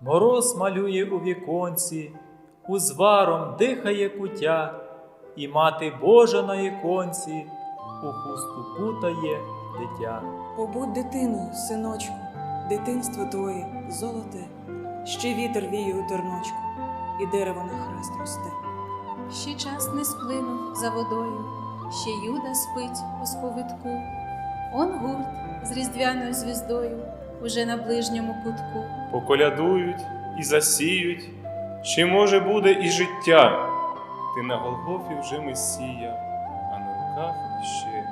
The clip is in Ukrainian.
Мороз малює у віконці, узваром дихає куття, і мати Божа на іконці у хустку кутає дитя. Побудь дитиною, синочку, дитинство твоє золоте, ще вітер віє у терночку, і дерево на хрест росте. Ще час не сплинув за водою, ще Юда спить у сповитку. Он гурт з різдвяною звіздою уже на ближньому кутку. поколядують і засіють, чи може буде і життя. Ти на Голгофі вже Месія, а на руках ще